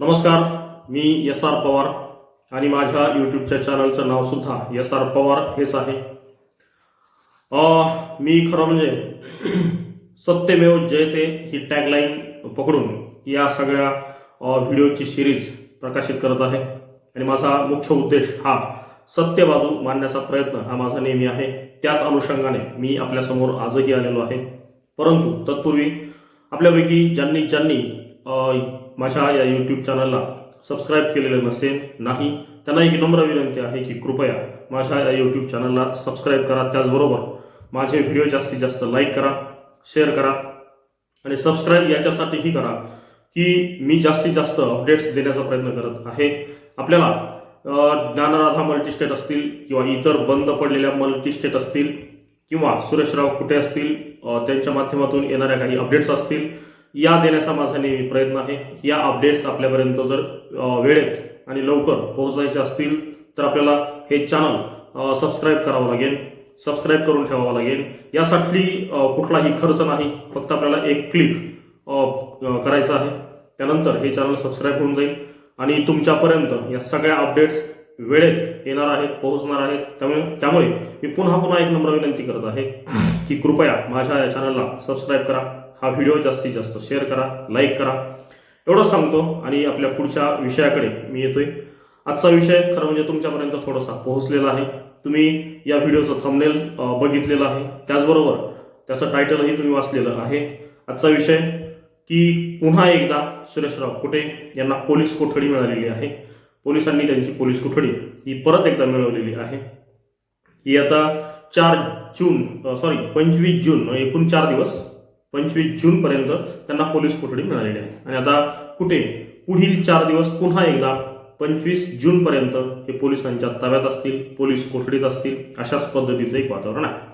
नमस्कार मी S R Pawar आणि माझ्या यूट्यूबच्या चॅनलचं नाव सुद्धा एस आर पवार हेच आहे. मी खरं म्हणजे सत्यमेव जयते ही टॅगलाईन पकडून या सगळ्या व्हिडिओची सिरीज प्रकाशित करत आहे. आणि माझा मुख्य उद्देश हा सत्य बाजू मांडण्याचा प्रयत्न हा माझा नेहमी आहे. त्याच अनुषंगाने मी आपल्यासमोर आजही आलेलो आहे. परंतु तत्पूर्वी आपल्यापैकी ज्यांनी ज्यांनी माझ्या या यूट्यूब चॅनलला सबस्क्राईब केलेलं नसेल नाही त्यांना एक नम्र विनंती आहे की कृपया माझ्या या यूट्यूब चॅनलला सबस्क्राईब करा. त्याचबरोबर माझे व्हिडिओ जास्तीत जास्त लाईक करा शेअर करा आणि सबस्क्राईब याच्यासाठीही करा की मी जास्तीत जास्त अपडेट्स देण्याचा प्रयत्न करत आहे. आपल्याला ज्ञानराधा मल्टीस्टेट असतील किंवा इतर बंद पडलेल्या मल्टीस्टेट असतील किंवा सुरेशराव कुठे असतील त्यांच्या माध्यमातून येणाऱ्या काही अपडेट्स असतील या देण्याचा माझा नेहमी प्रयत्न आहे. या अपडेट्स आपल्यापर्यंत जर वेळेत आणि लवकर पोहोचायचे असतील तर आपल्याला हे चॅनल सबस्क्राईब करावं लागेल. सबस्क्राईब करून ठेवावं लागेल. यासाठी कुठलाही खर्च नाही. फक्त आपल्याला एक क्लिक करायचं आहे. त्यानंतर हे चॅनल सबस्क्राईब होऊन जाईल. आणि तुमच्यापर्यंत या सगळ्या अपडेट्स वेळेत येणार आहेत पोहोचणार आहेत. त्यामुळे त्यामुळे मी पुन्हा पुन्हा एक नम्र विनंती करत आहे की कृपया माझ्या या चॅनलला सबस्क्राईब करा. हा व्हिडिओ जास्तीत जास्त शेअर करा लाईक करा. एवढंच सांगतो आणि आपल्या पुढच्या विषयाकडे मी येतोय. आजचा विषय खरं म्हणजे तुमच्यापर्यंत थोडासा पोहोचलेला आहे. तुम्ही या व्हिडिओचं थंबनेल बघितलेलं आहे. त्याचबरोबर त्याचं टायटलही तुम्ही वाचलेलं आहे. आजचा विषय की पुन्हा एकदा सुरेशराव कुटे यांना पोलीस कोठडी मिळालेली आहे. पोलिसांनी त्यांची पोलीस कोठडी ही परत एकदा मिळवलेली आहे. ही आता चार जून सॉरी पंचवीस जून एकूण चार दिवस पंचवीस जूनपर्यंत त्यांना पोलीस कोठडी मिळालेली आहे. आणि आता कुठे? पुढील चार दिवस पुन्हा एकदा पंचवीस जूनपर्यंत हे पोलिसांच्या ताब्यात असतील पोलीस कोठडीत असतील अशाच पद्धतीचं एक वातावरण आहे.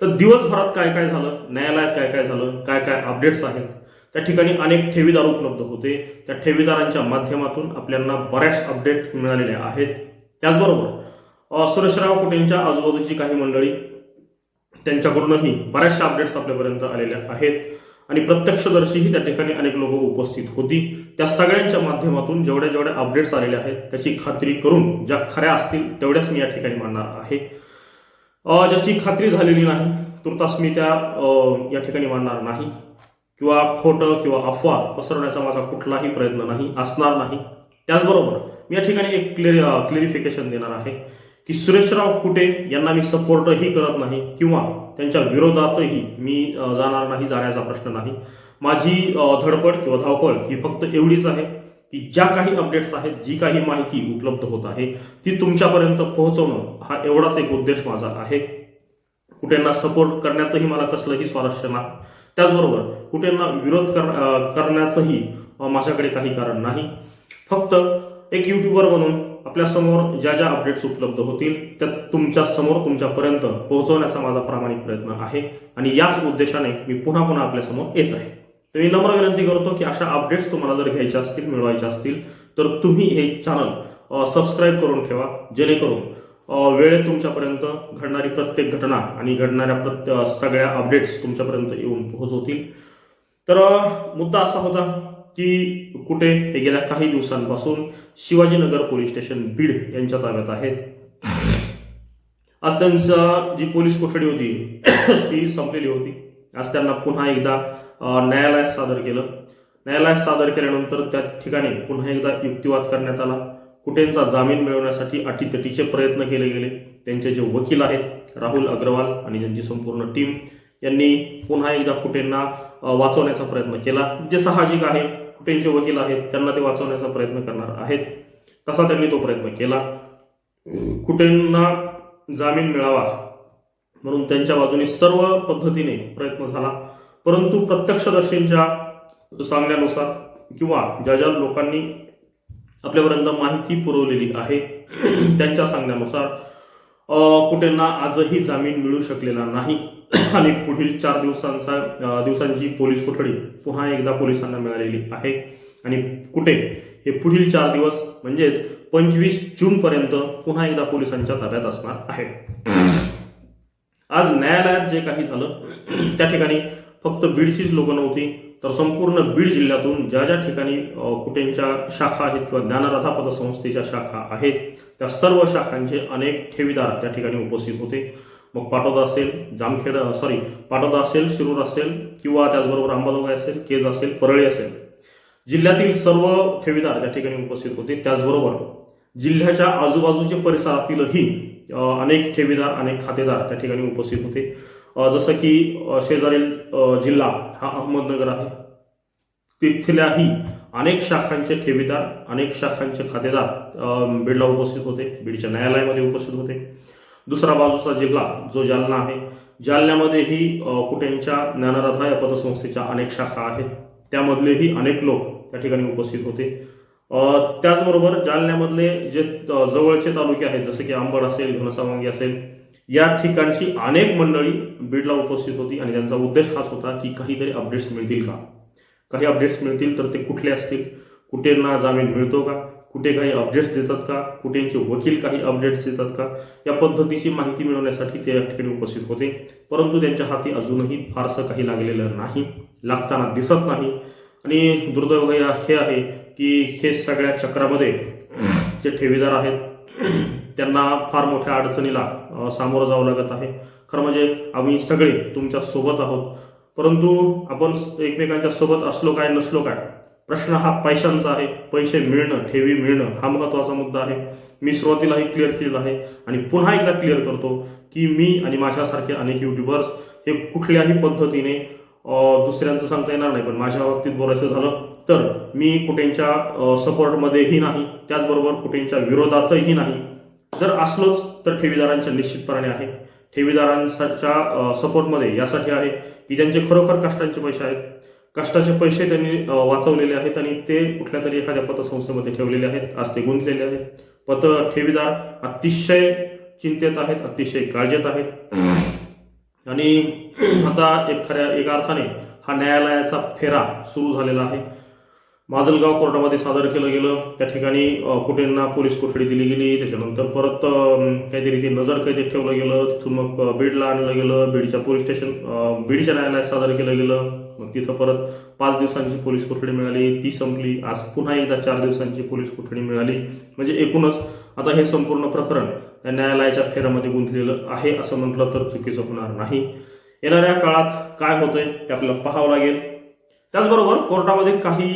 तर दिवसभरात काय काय झालं? न्यायालयात काय काय झालं? काय काय अपडेट्स आहेत? त्या ठिकाणी अनेक ठेवीदार उपलब्ध होते. त्या ठेवीदारांच्या माध्यमातून आपल्याला बऱ्याच अपडेट मिळालेल्या आहेत. त्याचबरोबर सुरेशराव कुटेंच्या आजूबाजूची काही मंडळी त्यांच्याकडूनही बऱ्याचशा अपडेट्स आपल्यापर्यंत आलेल्या आहेत. आणि प्रत्यक्षदर्शीही त्या ठिकाणी अनेक लोक उपस्थित होती. त्या सगळ्यांच्या माध्यमातून जेवढ्या जेवढ्या अपडेट्स आलेल्या आहेत त्याची खात्री करून ज्या खऱ्या असतील तेवढ्याच मी या ठिकाणी मांडणार आहे. ज्याची खात्री झालेली नाही तुर्तास मी त्या या ठिकाणी मांडणार नाही. किंवा खोटं किंवा अफवा पसरवण्याचा माझा कुठलाही प्रयत्न नाही असणार नाही. त्याचबरोबर मी या ठिकाणी एक क्लिअर क्लिअरिफिकेशन देणार आहे. की सुरेशराव कुटे यांना मी सपोर्टही करत नाही किंवा त्यांच्या विरोधातही मी जाणार नाही जाण्याचा प्रश्न नाही. माझी धडपड किंवा धावपळ ही फक्त एवढीच आहे की ज्या काही अपडेट्स आहेत जी काही माहिती उपलब्ध होत आहे ती तुमच्यापर्यंत पोहोचवणं हा एवढाच एक उद्देश माझा आहे. कुठेंना सपोर्ट करण्यातही मला कसलंही स्वारस्य नाही त्याचबरोबर कुठेंना विरोध कर करण्याचंही माझ्याकडे काही कारण नाही. फक्त एक युट्यूबर म्हणून आपल्यासमोर ज्या ज्या अपडेट्स उपलब्ध होतील त्या तुमच्यासमोर तुमच्यापर्यंत पोहोचवण्याचा माझा प्रामाणिक प्रयत्न आहे. आणि याच उद्देशाने मी पुन्हा पुन्हा आपल्यासमोर येत आहे. तर मी नम्र विनंती करतो की अशा अपडेट्स तुम्हाला जर घ्यायच्या असतील मिळवायच्या असतील तर तुम्ही हे चॅनल सबस्क्राईब करून ठेवा जेणेकरून वेळेत तुमच्यापर्यंत घडणारी प्रत्येक घटना आणि घडणाऱ्या प्रत्ये सगळ्या अपडेट्स तुमच्यापर्यंत येऊन पोहोचवतील. तर मुद्दा असा होता की कुठे? हे गेल्या काही दिवसांपासून शिवाजीनगर पोलीस स्टेशन बीड यांच्या ताब्यात आहेत आज त्यांचा जी पोलीस कोठडी होती ती संपलेली होती. आज त्यांना पुन्हा एकदा न्यायालयात सादर केलं. न्यायालयात सादर केल्यानंतर त्या ठिकाणी पुन्हा एकदा युक्तिवाद करण्यात आला. कुठेंचा जामीन मिळवण्यासाठी अटीतटीचे प्रयत्न केले गेले. त्यांचे जे वकील आहेत राहुल अग्रवाल आणि त्यांची संपूर्ण टीम यांनी पुन्हा एकदा कुठेंना वाचवण्याचा प्रयत्न केला जे साहजिक आहे. त्यांचे वकील आहेत त्यांना ते वाचवण्याचा प्रयत्न करणार आहेत. तसा त्यांनी तो प्रयत्न केला. कुठेंना जामीन मिळावा म्हणून त्यांच्या बाजूने सर्व पद्धतीने प्रयत्न झाला. परंतु प्रत्यक्षदर्शींच्या सांगण्यानुसार किंवा ज्या ज्या लोकांनी आपल्यापर्यंत माहिती पुरवलेली आहे त्यांच्या सांगण्यानुसार कुठेंना आजही जामीन मिळू शकलेला नाही. आणि पुढील चार दिवसांचा दिवसांची पोलीस कोठडी पुन्हा एकदा पोलिसांना मिळालेली आहे. आणि कुठे? हे पुढील चार दिवस म्हणजेच पंचवीस जून पर्यंत पुन्हा एकदा पोलिसांच्या ताब्यात असणार आहे. आज न्यायालयात जे काही झालं त्या ठिकाणी फक्त बीडचीच लोकं नव्हती तर संपूर्ण बीड जिल्ह्यातून ज्या ज्या ठिकाणी कुटेंच्या शाखा आहेत किंवा ज्ञानरथा पतसंस्थेच्या शाखा आहेत त्या सर्व शाखांचे अनेक ठेवीदार त्या ठिकाणी उपस्थित होते. मग पाटोदा असेल जामखेड सॉरी पाटोदा असेल शिरूर असेल किंवा त्याचबरोबर अंबाजोगाई असेल केज असेल परळी असेल. जिल्ह्यातील सर्व ठेवीदार त्या ठिकाणी उपस्थित होते. त्याचबरोबर जिल्ह्याच्या आजूबाजूच्या परिसरातीलही अनेक ठेवीदार अनेक खातेदार त्या ठिकाणी उपस्थित होते. जसं की शेजारील जिल्हा हा अहमदनगर आहे. तिथल्याही अनेक शाखांचे ठेवीदार अनेक शाखांचे खातेदार बीडला उपस्थित होते. बीडच्या न्यायालयामध्ये उपस्थित होते. दुसरा बाजूचा जिल्हा जो जालना आहे. जालन्यामध्येही अ, कुटेंच्या ज्ञानराधा या पतसंस्थेच्या अनेक शाखा आहेत. त्यामधलेही अनेक लोक त्या ठिकाणी उपस्थित होते. त्याचबरोबर जालन्यामधले जे जवळचे तालुके आहेत जसे की आंबड असेल घनसावंगी असेल या ठिकाणची अनेक मंडळी बीडला उपस्थित होती आणि त्यांचा उद्देश हाच होता की काहीतरी अपडेट्स मिळतील का? काही अपडेट्स मिळतील तर ते कुठले असतील? कुठेंना जामीन मिळतो का? कुठे काही अपडेट्स देतात का? कुठेंचे वकील काही अपडेट्स देतात का? या पद्धतीची माहिती मिळवण्यासाठी ते या ठिकाणी उपस्थित होते. परंतु त्यांच्या हाती अजूनही फारसं काही लागलेलं नाही लागताना दिसत नाही. आणि दुर्दैव हे आहे की हे सगळ्या चक्रामध्ये जे ठेवीदार आहेत त्यांना फार मोठ्या अडचणीला सामोरं जावं लागत आहे. खरं म्हणजे आम्ही सगळे तुमच्यासोबत आहोत. परंतु आपण एकमेकांच्या सोबत असलो काय नसलो काय प्रश्न हा पैशांचा आहे. पैसे मिळणं ठेवी मिळणं हा महत्त्वाचा मुद्दा आहे. मी सुरुवातीलाही क्लिअर केलेला आहे आणि पुन्हा एकदा क्लिअर करतो की मी आणि माझ्यासारखे अनेक युट्यूबर्स हे कुठल्याही पद्धतीने दुसऱ्यांचं सांगता येणार नाही. पण माझ्या बाबतीत बोलायचं झालं तर मी कुठेंच्या सपोर्टमध्येही नाही. त्याचबरोबर कुठेंच्या विरोधातही नाही. जर असलोच तर ठेवीदारांच्या निश्चितपणाने आहे. ठेवीदारांच्या सपोर्टमध्ये यासाठी आहे की ज्यांचे खरोखर कष्टांचे पैसे आहेत कष्टाचे पैसे त्यांनी वाचवलेले आहेत आणि ते कुठल्या तरी एखाद्या पतसंस्थेमध्ये ठेवलेले आहेत. आज ते गुंतलेले आहेत. पत ठेवीदार अतिशय चिंतेत आहेत अतिशय काळजीत आहेत. आणि आता एक खऱ्या एका अर्थाने हा न्यायालयाचा फेरा सुरू झालेला आहे. माजलगाव कोर्टामध्ये सादर केलं गेलं. त्या ठिकाणी अ, कुटेंना पोलीस कोठडी दिली गेली. त्याच्यानंतर परत काहीतरी ते नजर कैदेत ठेवलं गेलं. तिथून मग बीडला आणलं गेलं. बीडच्या पोलीस स्टेशन बीडच्या न्यायालयात सादर केलं गेलं. मग तिथं परत पाच दिवसांची पोलीस कोठडी मिळाली ती संपली. आज पुन्हा एकदा चार दिवसांची पोलीस कोठडी मिळाली. म्हणजे एकूणच आता हे संपूर्ण प्रकरण न्यायालयाच्या फेऱ्यामध्ये गुंतलेलं आहे असं म्हटलं तर चुकीचं होणार नाही. येणाऱ्या काळात काय होतंय ते आपल्याला पाहावं लागेल. त्याचबरोबर कोर्टामध्ये काही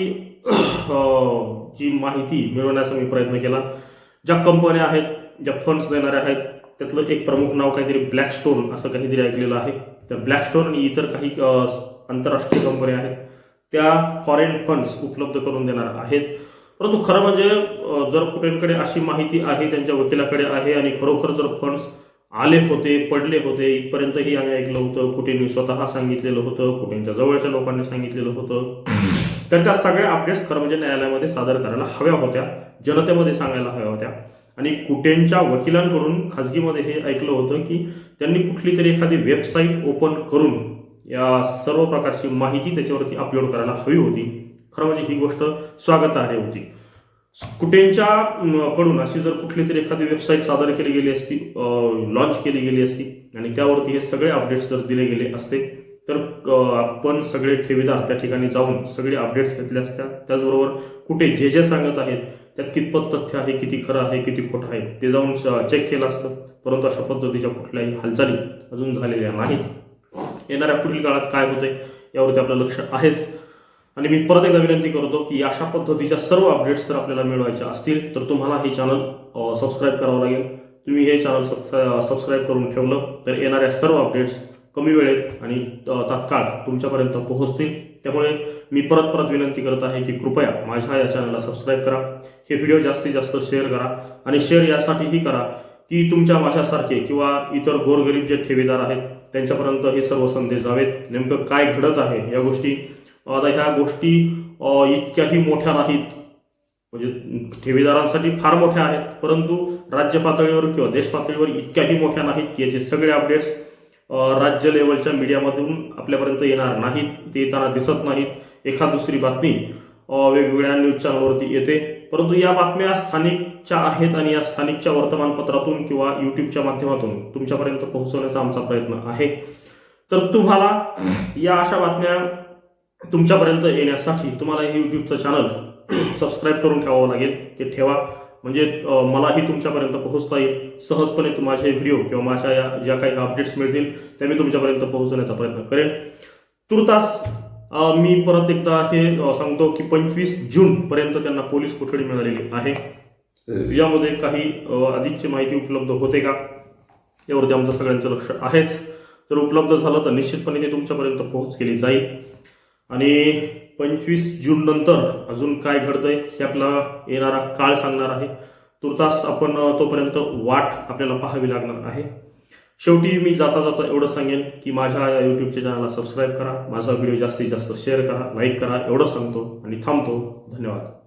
जी माहिती मिळवण्याचा मी प्रयत्न केला ज्या कंपन्या आहेत ज्या फंड्स देणाऱ्या आहेत त्यातलं एक प्रमुख नाव काहीतरी ब्लॅकस्टोन असं काहीतरी ऐकलेलं आहे. त्या ब्लॅकस्टोन आणि इतर काही आंतरराष्ट्रीय कंपन्या आहेत त्या फॉरेन फंड्स उपलब्ध करून देणार आहेत. परंतु खरं म्हणजे जर कुठेकडे अशी माहिती आहे त्यांच्या वकिलाकडे आहे आणि खरोखर जर फंड्स आले होते पडले होते इथपर्यंतही आम्ही ऐकलं होतं कुठेनी स्वतः सांगितलेलं होतं कुठेंच्या जवळच्या लोकांनी सांगितलेलं होतं. तर त्या सगळ्या अपडेट्स खरं म्हणजे न्यायालयामध्ये सादर करायला हव्या होत्या जनतेमध्ये सांगायला हव्या होत्या. आणि कुटेंच्या वकिलांकडून खाजगीमध्ये हे ऐकलं होतं की त्यांनी कुठली तरी एखादी वेबसाईट ओपन करून या सर्व प्रकारची माहिती त्याच्यावरती अपलोड करायला हवी होती. खरं म्हणजे ही गोष्ट स्वागतार्ह होती. कुठेंच्या कडून अशी जर कुठली तरी एखादी वेबसाईट सादर केली गेली असती लॉन्च केली गेली असती आणि त्यावरती हे सगळे अपडेट्स जर दिले गेले असते तर आपण सगळे ठेवीदार त्या ठिकाणी जाऊन सगळे अपडेट्स घेतले असत्या. त्याचबरोबर कुठे जे जे सांगत आहेत त्यात कितपत तथ्य आहे किती खरं आहे किती खोटं आहे ते जाऊन चेक केलं असतं. परंतु अशा पद्धतीच्या कुठल्याही हालचाली अजून झालेल्या नाहीत. येणाऱ्या पुढील काळात काय होतंय यावरती आपलं लक्ष आहेच. आणि मी परत एकदा विनंती करतो की अशा पद्धतीच्या सर्व अपडेट्स जर आपल्याला मिळवायच्या असतील तर तुम्हाला हे चॅनल सबस्क्राईब करावं लागेल. तुम्ही हे चॅनल सबस्क्राईब करून ठेवलं तर येणाऱ्या सर्व अपडेट्स कमी वेळेत आणि तात्काळ तुमच्यापर्यंत पोहोचतील. त्यामुळे मी परत परत विनंती करत आहे की कृपया माझ्या या चॅनलला सबस्क्राईब करा. हे व्हिडिओ जास्तीत जास्त शेअर करा आणि शेअर यासाठीही करा की तुमच्या माझ्यासारखे किंवा इतर गोरगरीब जे ठेवीदार आहेत त्यांच्यापर्यंत हे सर्व संदेश जावेत. नेमकं काय घडत आहे या गोष्टी? आता ह्या गोष्टी इतक्याही मोठ्या नाहीत. म्हणजे ठेवीदारांसाठी फार मोठ्या आहेत. परंतु राज्य पातळीवर किंवा देश पातळीवर इतक्याही मोठ्या नाहीत की याचे सगळे अपडेट्स राज्य लेवलच्या मीडियामधून आपल्यापर्यंत येणार नाहीत. ते येताना दिसत नाहीत. एखाद दुसरी बातमी वेगवेगळ्या न्यूज चॅनलवरती येते. परंतु या बातम्या स्थानिकच्या आहेत आणि या स्थानिकच्या वर्तमानपत्रातून किंवा युट्यूबच्या माध्यमातून तुमच्यापर्यंत पोहोचवण्याचा आमचा प्रयत्न आहे. तर तुम्हाला या अशा बातम्या तुमच्यापर्यंत येण्यासाठी तुम्हाला हे यूट्यूबचं चॅनल सबस्क्राईब करून ठेवावं लागेल. ते ठेवा. म्हणजे मलाही तुमच्यापर्यंत पोहोचता येईल. सहजपणे माझे व्हिडिओ किंवा माझ्या या ज्या काही अपडेट्स मिळतील त्या मी तुमच्यापर्यंत पोहोचवण्याचा प्रयत्न करेन. तुर्तास मी परत एकदा हे सांगतो की पंचवीस जून पर्यंत त्यांना पोलीस कोठडी मिळालेली आहे. यामध्ये काही अधिकची माहिती उपलब्ध होते का? यावरती आमचं सगळ्यांचं लक्ष आहेच. जर उपलब्ध झालं तर निश्चितपणे ते तुमच्यापर्यंत पोहोच केली जाईल. आणि पंचवीस जून नंतर अजून काय घडतंय हे आपला येणारा काळ सांगणार आहे. तुर्तास आपण तोपर्यंत वाट आपल्याला पाहावी लागणार आहे. शेवटी मी जाता जाता एवढं सांगेन की माझ्या या यूट्यूबच्या चॅनलला सबस्क्राईब करा. माझा व्हिडिओ जास्तीत जास्त शेअर करा लाईक करा एवढंच सांगतो आणि थांबतो. धन्यवाद.